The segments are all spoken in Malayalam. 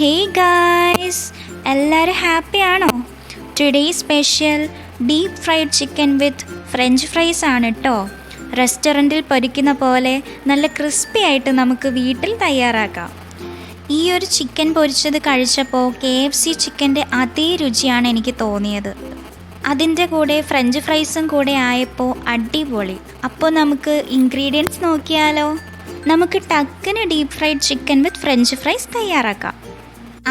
ഹേ ഗായ്സ് എല്ലാവരും ഹാപ്പി ആണോ? Today special deep fried chicken with french fries ആണ് കേട്ടോ റെസ്റ്റോറന്റിൽ പൊരിക്കുന്ന പോലെ നല്ല ക്രിസ്പി ആയിട്ട് നമുക്ക് വീട്ടിൽ തയ്യാറാക്കാം. ഈ ഒരു ചിക്കൻ പൊരിച്ചത് കഴിച്ചപ്പോൾ കെ എഫ് സി ചിക്കന്റെ അതേ രുചിയാണ് എനിക്ക് തോന്നിയത്. അതിന്റെ കൂടെ ഫ്രഞ്ച് ഫ്രൈസും കൂടെ ആയപ്പോൾ അടിപൊളി. അപ്പോൾ നമുക്ക് ഇൻഗ്രീഡിയൻസ് നോക്കിയാലോ. നമുക്ക് ടക്കിന് deep fried chicken with french fries തയ്യാറാക്കാം.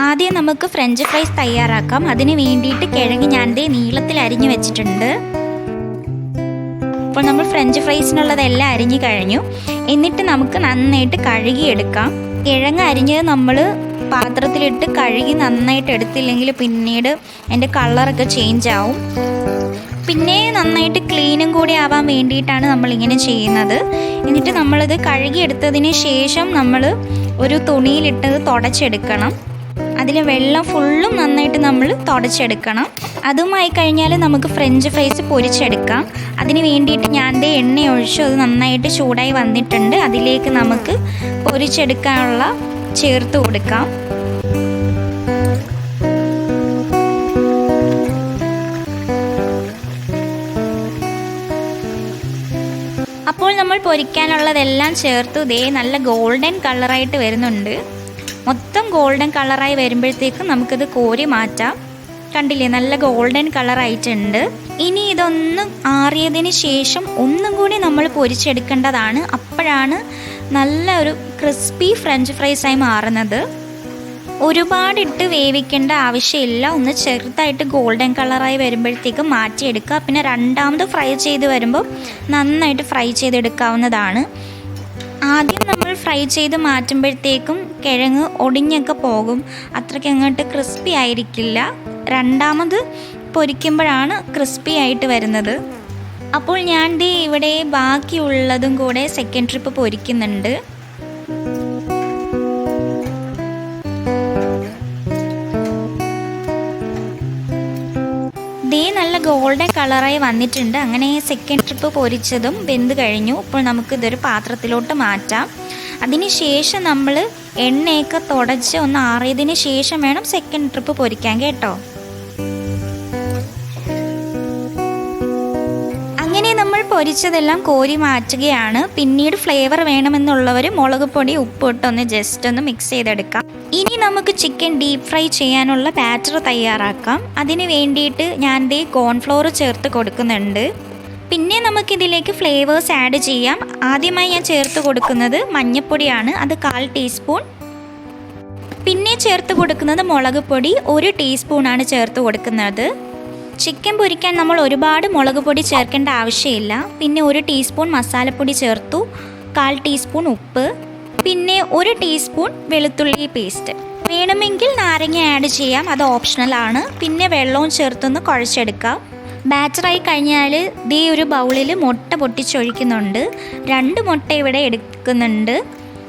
ആദ്യം നമുക്ക് ഫ്രഞ്ച് ഫ്രൈസ് തയ്യാറാക്കാം. അതിന് വേണ്ടിയിട്ട് കിഴങ്ങ് ദേ നീളത്തിൽ അരിഞ്ഞു വെച്ചിട്ടുണ്ട്. അപ്പോൾ നമ്മൾ ഫ്രഞ്ച് ഫ്രൈസിനുള്ളതെല്ലാം അരിഞ്ഞു കഴിഞ്ഞു. എന്നിട്ട് നമുക്ക് നന്നായിട്ട് കഴുകിയെടുക്കാം. കിഴങ്ങ് അരിഞ്ഞത് നമ്മൾ പാത്രത്തിലിട്ട് കഴുകി നന്നായിട്ട് എടുത്തില്ലെങ്കിൽ പിന്നീട് അതിന്റെ കളറൊക്കെ ചേഞ്ച് ആവും. പിന്നെ നന്നായിട്ട് ക്ലീനും കൂടി ആവാൻ വേണ്ടിയിട്ടാണ് നമ്മൾ ഇങ്ങനെ ചെയ്യുന്നത്. എന്നിട്ട് നമ്മളിത് കഴുകിയെടുത്തതിന് ശേഷം നമ്മൾ ഒരു തുണിയിലിട്ടത് തുടച്ചെടുക്കണം. അതിൽ വെള്ളം ഫുള്ളും നന്നായിട്ട് നമ്മൾ തുടച്ചെടുക്കണം. അതുമായി കഴിഞ്ഞാൽ നമുക്ക് ഫ്രഞ്ച് ഫ്രൈസ് പൊരിച്ചെടുക്കാം. അതിന് വേണ്ടിയിട്ട് ഞാൻ ദേ എണ്ണ ഒഴിച്ചു അത് നന്നായിട്ട് ചൂടായി വന്നിട്ടുണ്ട്. അതിലേക്ക് നമുക്ക് പൊരിച്ചെടുക്കാനുള്ള ചേർത്ത് കൊടുക്കാം. അപ്പോൾ നമ്മൾ പൊരിക്കാനുള്ളതെല്ലാം ചേർത്തു. ദേ നല്ല ഗോൾഡൻ കളറായിട്ട് വരുന്നുണ്ട്. മൊത്തം ഗോൾഡൻ കളറായി വരുമ്പോഴത്തേക്കും നമുക്കിത് കോരി മാറ്റാം. കണ്ടില്ലേ നല്ല ഗോൾഡൻ കളറായിട്ടുണ്ട് ഇനി ഇതൊന്ന് ആറിയതിന് ശേഷം ഒന്നും കൂടി നമ്മൾ പൊരിച്ചെടുക്കേണ്ടതാണ്. അപ്പോഴാണ് നല്ല ഒരു ക്രിസ്പി ഫ്രഞ്ച് ഫ്രൈസായി മാറുന്നത്. ഒരുപാടിട്ട് വേവിക്കേണ്ട ആവശ്യമില്ല. ഒന്ന് ചെറുതായിട്ട് ഗോൾഡൻ കളറായി വരുമ്പോഴത്തേക്കും മാറ്റിയെടുക്കുക. പിന്നെ രണ്ടാമത് ഫ്രൈ ചെയ്ത് വരുമ്പോൾ നന്നായിട്ട് ഫ്രൈ ചെയ്തെടുക്കാവുന്നതാണ്. ആദ്യം നമ്മൾ ഫ്രൈ ചെയ്ത് മാറ്റുമ്പോഴത്തേക്കും കിഴങ്ങ് ഒടിഞ്ഞൊക്കെ പോകും. അത്രയ്ക്ക് അങ്ങോട്ട് ക്രിസ്പി ആയിരിക്കില്ല. രണ്ടാമത് പൊരിക്കുമ്പോഴാണ് ക്രിസ്പി ആയിട്ട് വരുന്നത്. അപ്പോൾ ഞാൻ ഇവിടെ ബാക്കിയുള്ളതും കൂടെ സെക്കൻഡ് ട്രിപ്പ് പൊരിക്കുന്നുണ്ട്. ദേ നല്ല ഗോൾഡൻ കളറായി വന്നിട്ടുണ്ട്. അങ്ങനെ സെക്കൻഡ് ട്രിപ്പ് പൊരിച്ചതും വെന്ത് കഴിഞ്ഞു. ഇപ്പോൾ നമുക്കിതൊരു പാത്രത്തിലോട്ട് മാറ്റാം. അതിന് ശേഷം നമ്മൾ എണ്ണയൊക്കെ തുടച്ച് ഒന്ന് ആറിയതിന് ശേഷം വേണം സെക്കൻഡ് ട്രിപ്പ് പൊരിക്കാൻ കേട്ടോ. അങ്ങനെ നമ്മൾ പൊരിച്ചതെല്ലാം കോരി മാറ്റുകയാണ്. പിന്നീട് ഫ്ലേവർ വേണമെന്നുള്ളവർ മുളക് പൊടി ഉപ്പ് ഇട്ടൊന്ന് ജസ്റ്റ് ഒന്ന് മിക്സ് ചെയ്തെടുക്കാം. ഇനി നമുക്ക് ചിക്കൻ ഡീപ് ഫ്രൈ ചെയ്യാനുള്ള ബാറ്റർ തയ്യാറാക്കാം. അതിന് വേണ്ടിയിട്ട് ഞാൻ ദേ കോൺഫ്ലോർ ചേർത്ത് കൊടുക്കുന്നുണ്ട്. പിന്നെ നമുക്കിതിലേക്ക് ഫ്ലേവേഴ്സ് ആഡ് ചെയ്യാം. ആദ്യമായി ഞാൻ ചേർത്ത് കൊടുക്കുന്നത് മഞ്ഞൾപ്പൊടിയാണ് അത് കാൽ ടീസ്പൂൺ പിന്നെ ചേർത്ത് കൊടുക്കുന്നത് മുളക് പൊടി. ഒരു ടീസ്പൂണാണ് ചേർത്ത് കൊടുക്കുന്നത്. ചിക്കൻ പൊരിക്കാൻ നമ്മൾ ഒരുപാട് മുളക് പൊടി ചേർക്കേണ്ട ആവശ്യമില്ല. പിന്നെ ഒരു ടീസ്പൂൺ മസാലപ്പൊടി ചേർത്തു. കാൽ ടീസ്പൂൺ ഉപ്പ്. പിന്നെ ഒരു ടീസ്പൂൺ വെളുത്തുള്ളി പേസ്റ്റ് വേണമെങ്കിൽ നാരങ്ങ ആഡ് ചെയ്യാം അത് ഓപ്ഷണൽ ആണ്. പിന്നെ വെള്ളവും ചേർത്തൊന്ന് കുഴച്ചെടുക്കാം. ബാറ്ററായി കഴിഞ്ഞാൽ ദേ ഒരു ബൗളിൽ മുട്ട പൊട്ടിച്ചൊഴിക്കുന്നുണ്ട്. രണ്ട് മുട്ട ഇവിടെ എടുക്കുന്നുണ്ട്.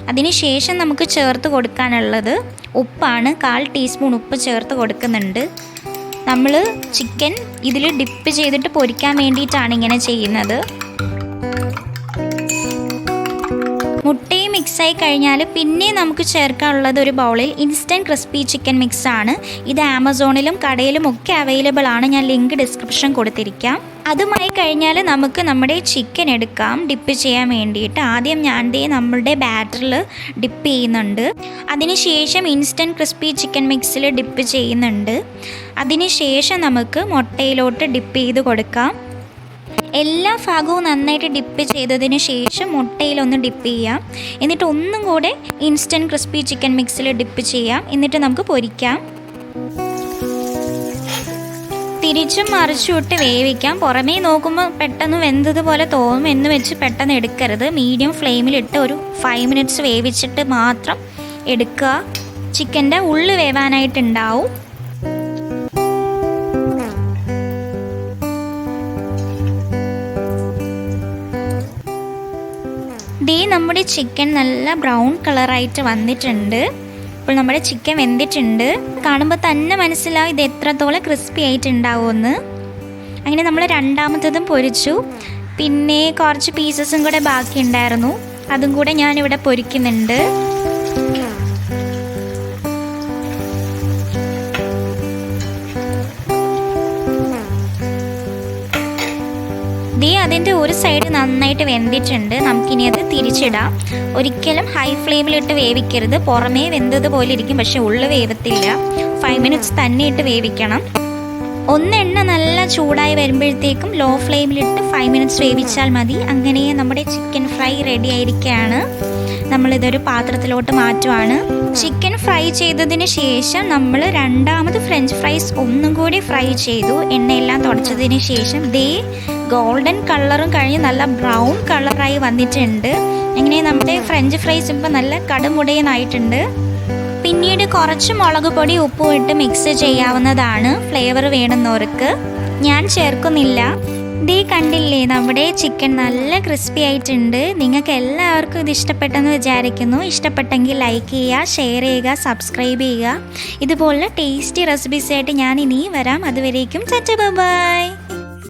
അതിനുശേഷം നമുക്ക് ചേർത്ത് കൊടുക്കാനുള്ളത് ഉപ്പാണ്. കാൽ ടീസ്പൂൺ ഉപ്പ് ചേർത്ത് കൊടുക്കുന്നുണ്ട്. നമ്മൾ ചിക്കൻ ഇതിൽ ഡിപ്പ് ചെയ്തിട്ട് പൊരിക്കാൻ വേണ്ടിയിട്ടാണ് ഇങ്ങനെ ചെയ്യുന്നത്. മുട്ടയും മിക്സായി കഴിഞ്ഞാൽ പിന്നെ നമുക്ക് ചേർക്കാനുള്ളത് ഒരു ബൗളിൽ ഇൻസ്റ്റന്റ് ക്രിസ്പി ചിക്കൻ ആണ്. ഇത് ആമസോണിലും കടയിലും ഒക്കെ അവൈലബിൾ ആണ്. ഞാൻ ലിങ്ക് ഡിസ്ക്രിപ്ഷൻ കൊടുത്തിരിക്കാം. അതുമായി കഴിഞ്ഞാൽ നമുക്ക് നമ്മുടെ ചിക്കൻ എടുക്കാം. ഡിപ്പ് ചെയ്യാൻ വേണ്ടിയിട്ട്. ആദ്യം ഞാൻ ദേ നമ്മളുടെ ബാറ്ററിൽ ഡിപ്പ് ചെയ്യുന്നുണ്ട്. അതിനുശേഷം ഇൻസ്റ്റന്റ് ക്രിസ്പി ചിക്കൻ മിക്സിൽ ഡിപ്പ് ചെയ്യുന്നുണ്ട്. അതിനുശേഷം നമുക്ക് മുട്ടയിലോട്ട് ഡിപ്പ് ചെയ്ത് കൊടുക്കാം. എല്ലാ ഭാഗവും നന്നായിട്ട് ഡിപ്പ് ചെയ്തതിന് ശേഷം മുട്ടയിലൊന്ന് ഡിപ്പ് ചെയ്യാം. എന്നിട്ട് ഒന്നും കൂടെ ഇൻസ്റ്റന്റ് ക്രിസ്പി ചിക്കൻ മിക്സിൽ ഡിപ്പ് ചെയ്യാം. എന്നിട്ട് നമുക്ക് പൊരിക്കാം. തിരിച്ചും മറിച്ചും ഇട്ട് വേവിക്കാം. പുറമേ നോക്കുമ്പോൾ പെട്ടെന്ന് വെന്തതുപോലെ തോന്നും. എന്ന് വെച്ച് പെട്ടെന്ന് എടുക്കരുത്. മീഡിയം ഫ്ലെയിമിലിട്ട് ഒരു ഫൈവ് മിനിറ്റ്സ് വേവിച്ചിട്ട് മാത്രം എടുക്കുക. ചിക്കന്റെ ഉള്ളു വേവാനായിട്ടുണ്ടാവും. ദേ നമ്മുടെ ചിക്കൻ നല്ല ബ്രൗൺ കളറായിട്ട് വന്നിട്ടുണ്ട്. അപ്പോൾ നമ്മുടെ ചിക്കൻ വെന്തിട്ടുണ്ട്. കാണുമ്പോൾ തന്നെ മനസ്സിലാവും ഇത് എത്രത്തോളം ക്രിസ്പി ആയിട്ടുണ്ടാവുമെന്ന്. അങ്ങനെ നമ്മൾ രണ്ടാമത്തതും പൊരിച്ചു. പിന്നെ കുറച്ച് പീസസും കൂടെ ബാക്കി ഉണ്ടായിരുന്നു അതും കൂടെ ഞാനിവിടെ പൊരിക്കുന്നുണ്ട്. ഒരു സൈഡ് നന്നായിട്ട് വെന്തിട്ടുണ്ട്. നമുക്കിനി അത് തിരിച്ചിടാം. ഒരിക്കലും ഹൈ ഫ്ലെയിമിലിട്ട് വേവിക്കരുത്. പുറമേ വെന്തതുപോലെ ഇരിക്കും പക്ഷേ ഉള്ളു വേവത്തില്ല. ഫൈവ് മിനിറ്റ്സ് തന്നെ ഇട്ട് വേവിക്കണം. ഒന്ന് എണ്ണ നല്ല ചൂടായി വരുമ്പോഴത്തേക്കും ലോ ഫ്ലെയിമിലിട്ട് ഫൈവ് മിനിറ്റ്സ് വേവിച്ചാൽ മതി. അങ്ങനെ നമ്മുടെ ചിക്കൻ ഫ്രൈ റെഡി ആയിരിക്കുകയാണ് നമ്മളിതൊരു പാത്രത്തിലോട്ട് മാറ്റുവാണ്. ചിക്കൻ ഫ്രൈ ചെയ്തതിന് ശേഷം നമ്മൾ രണ്ടാമത് ഫ്രഞ്ച് ഫ്രൈസ് ഒന്നും കൂടി ഫ്രൈ ചെയ്തു. എണ്ണയെല്ലാം തുടച്ചതിന് ശേഷം ദേ ഗോൾഡൻ കളറും കഴിഞ്ഞ് നല്ല ബ്രൗൺ കളറായി വന്നിട്ടുണ്ട്. അങ്ങനെ നമ്മുടെ ഫ്രഞ്ച് ഫ്രൈസ് ഇപ്പോൾ നല്ല കടുമുടയനായിട്ടുണ്ട്. പിന്നീട് കുറച്ച് മുളക് പൊടി ഉപ്പും ഇട്ട് മിക്സ് ചെയ്യാവുന്നതാണ്. ഫ്ലേവർ വേണമെന്നവർക്ക്. ഞാൻ ചേർക്കുന്നില്ല. ദേ കണ്ടില്ലേ നമ്മുടെ ചിക്കൻ നല്ല ക്രിസ്പി ആയിട്ടുണ്ട്. നിങ്ങൾക്ക് എല്ലാവർക്കും ഇത് ഇഷ്ടപ്പെട്ടെന്ന് വിചാരിക്കുന്നു. ഇഷ്ടപ്പെട്ടെങ്കിൽ ലൈക്ക് ചെയ്യുക ഷെയർ ചെയ്യുക സബ്സ്ക്രൈബ് ചെയ്യുക. ഇതുപോലുള്ള ടേസ്റ്റി റെസിപ്പീസ് ആയിട്ട് ഞാൻ ഇനി വരാം. അതുവരേക്കും ചച്ച ബൈ